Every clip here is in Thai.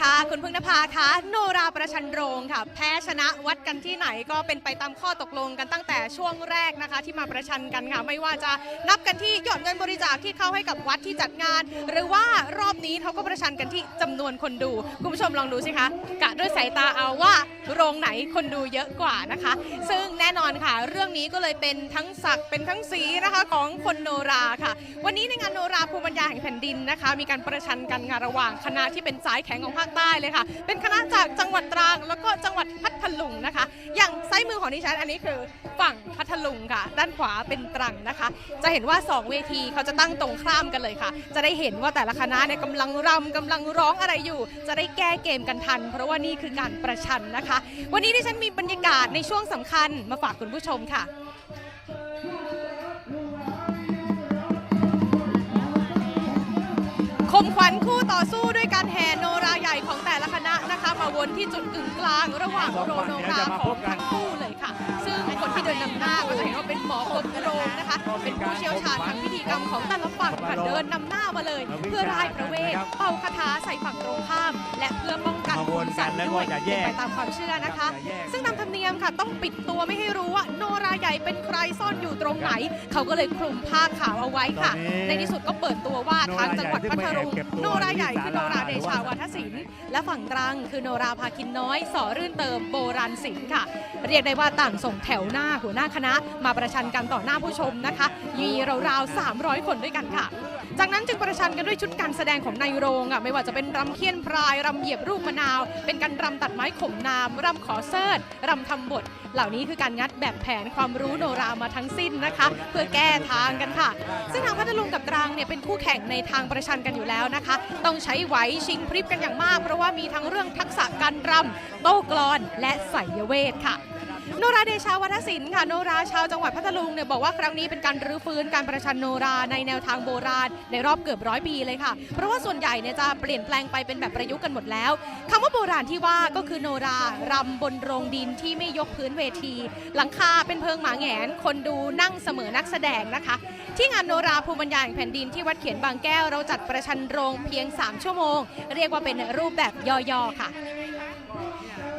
ค่ะคุณพึ่งนภาคะโนราประชันโรงค่ะ แพ้ชนะวัดกันที่ไหนก็เป็นไปตามข้อตกลงกันตั้งแต่ช่วงแรกนะคะ ที่มาประชันกันค่ะ ไม่ว่าจะนับกันที่ยอดเงินบริจาคที่เข้าให้กับวัดที่จัดงาน หรือว่า นี้เขาก็ประชันกันที่จำนวนคนดู คุณผู้ชมลองดูสิคะกะด้วยสายตาเอาว่าโรงไหนคนดูเยอะกว่านะคะ ซึ่งแน่นอนค่ะ เรื่องนี้ก็เลยเป็นทั้งศักดิ์เป็นทั้งสีนะคะของคนโนราค่ะ วันนี้ในงานโนราภูมิปัญญาแห่งแผ่นดินนะคะ มีการประชันกันงานระหว่างคณะที่เป็นสายแข็งของภาคใต้เลยค่ะ เป็นคณะจากจังหวัดตรังแล้วก็จังหวัดพัทลุงนะคะ อย่างซ้ายมือของดิฉันอันนี้คือฝั่งพัทลุงค่ะ ด้านขวาเป็นตรังนะคะ จะเห็นว่า 2 เวทีเขาจะตั้งตรงข้ามกันเลยค่ะ จะได้เห็นว่าแต่ละคณะเนี่ยกำลังรำกำลังร้องอะไรอยู่ จะได้แก้เกมกันทัน เพราะว่านี่คือการประชันนะคะ วันนี้ดิฉันมีบรรยากาศในช่วงสำคัญมาฝากคุณผู้ชมค่ะคมขวัญคู่ต่อสู้ด้วยการแห่โนราใหญ่ของแต่ละคณะนะคะ มาวนที่จุดกึ่งกลาง ระหว่างโรโนราของทั้งคู่เลย นะคะ เป็นผู้เชี่ยวชาญทางพิธีกรรมของแต่ละฝั่งค่ะเดินนำหน้ามาเลย เพื่อร่ายพระเวทเป่าคาถาใส่ฝั่งตรงข้าม และเพื่อป้องกันมาวนกันแล้วก็ด้วยจะแยกเป็นไปตามความเชื่อนะคะจะแยกซึ่งตามธรรมเนียมค่ะ ต้องปิดตัวไม่ให้รู้ว่าโนราใหญ่เป็นใครซ่อนอยู่ตรงไหน เขาก็เลยคลุมผ้าขาวเอาไว้ค่ะตอนนี้ในที่สุดก็เปิดตัวว่าทางจังหวัดพัทลุงโนราใหญ่ซึ่งโนไม่ราใหญ่แอบเก็บตัวคือโนราเดชาวาทศิลป์และฝั่งตรังคือโนราภาคินน้อยสอรื่นเติมโบราณศิลป์ค่ะ เรียกได้ว่าต่างส่งแถวหน้าหัวหน้าคณะ มาประชันกันต่อหน้าผู้ชชมนะคะ มีราวๆ 300 คนด้วยกันค่ะ จากนั้นจึงประชันกันด้วยชุดการแสดงของนายโรงอะไม่ว่าจะเป็นรำเคียนพรายรำเหยียบรูปมะนาว เป็นการรำตัดไม้ข่มนามรำขอเสิร์ตรำทำบท เหล่านี้คือการงัดแบบแผนความรู้โนรามาทั้งสิ้นนะคะ เพื่อแก้ทางกันค่ะ ซึ่งทางพัทลุงกับตรังเนี่ยเป็นคู่แข่งในทางประชันกันอยู่แล้วนะคะ ต้องใช้ไหวชิงพริบกันอย่างมาก เพราะว่ามีทั้งเรื่องทักษะการรำโต้กลอนและไสยเวทค่ะ โนราเดชาวัฒศิลป์ค่ะโนราชาวจังหวัดพัทลุงเนี่ยบอกว่าครั้งนี้เป็นการรื้อฟื้นการประชันโนราในแนวทางโบราณ ในรอบเกือบร้อยปีเลยค่ะ เพราะว่าส่วนใหญ่เนี่ยจะเปลี่ยนแปลงไปเป็นแบบประยุกต์กันหมดแล้วคำว่าโบราณที่ว่าก็คือโนรารำบนโรงดินที่ไม่ยกพื้นเวที หลังคาเป็นเพิงหมาแงน คนดูนั่งเสมอนักแสดงนะคะ ที่งานโนราภูมิปัญญาแห่งแผ่นดินที่วัดเขียนบางแก้วเราจัดประชันโรงเพียง 3 ชั่วโมง เรียกว่าเป็นรูปแบบย่อๆค่ะ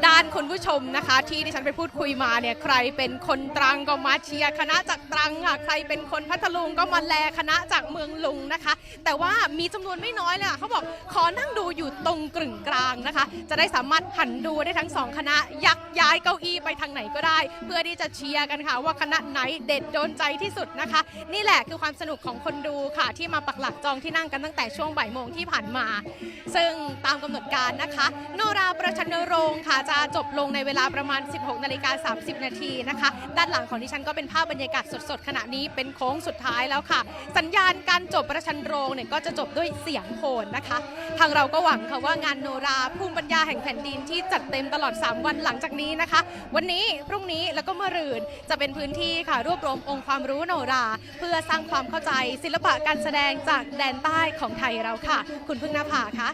ด้านคุณผู้ชมนะคะ ที่ดิฉันไปพูดคุยมาเนี่ยใครเป็นคนตรังก็มาเชียร์คณะจากตรังค่ะใครเป็นคนพัทลุงก็มาแลคณะจากเมืองลุงนะคะ แต่ว่ามีจำนวนไม่น้อยเลยอะเขาบอกขอนั่งดูอยู่ตรงกึ่งกลางนะคะ จะได้สามารถหันดูได้ทั้งสองคณะยักย้ายเก้าอี้ไปทางไหนก็ได้ เพื่อที่จะเชียร์กันค่ะ ว่าคณะไหนเด็ดโดนใจที่สุดนะคะ นี่แหละคือความสนุกของคนดูค่ะ ที่มาปักหลักจองที่นั่งกันตั้งแต่ช่วงบ่ายโมงที่ผ่านมา ซึ่งตามกำหนดการนะคะ โนราประชันโรงค่ะจะจบลงในเวลาประมาณ 16นาฬิกา30 นาทีนะคะ ด้านหลังของดิฉันก็เป็นภาพบรรยากาศสดๆ ขณะนี้เป็นโค้งสุดท้ายแล้วค่ะ สัญญาณการจบประชันโรงเนี่ยก็จะจบด้วยเสียงโหนนะคะ ทางเราก็หวังค่ะว่างานโนราภูมิปัญญาแห่งแผ่นดินที่จัดเต็มตลอด 3 วันหลังจากนี้นะคะ วันนี้พรุ่งนี้แล้วก็เมื่อรืนจะเป็นพื้นที่ค่ะรวบรวมองค์ความรู้โนรา เพื่อสร้างความเข้าใจศิลปะการแสดงจากแดนใต้ของไทยเราค่ะ คุณพึ่งนภาค่ะ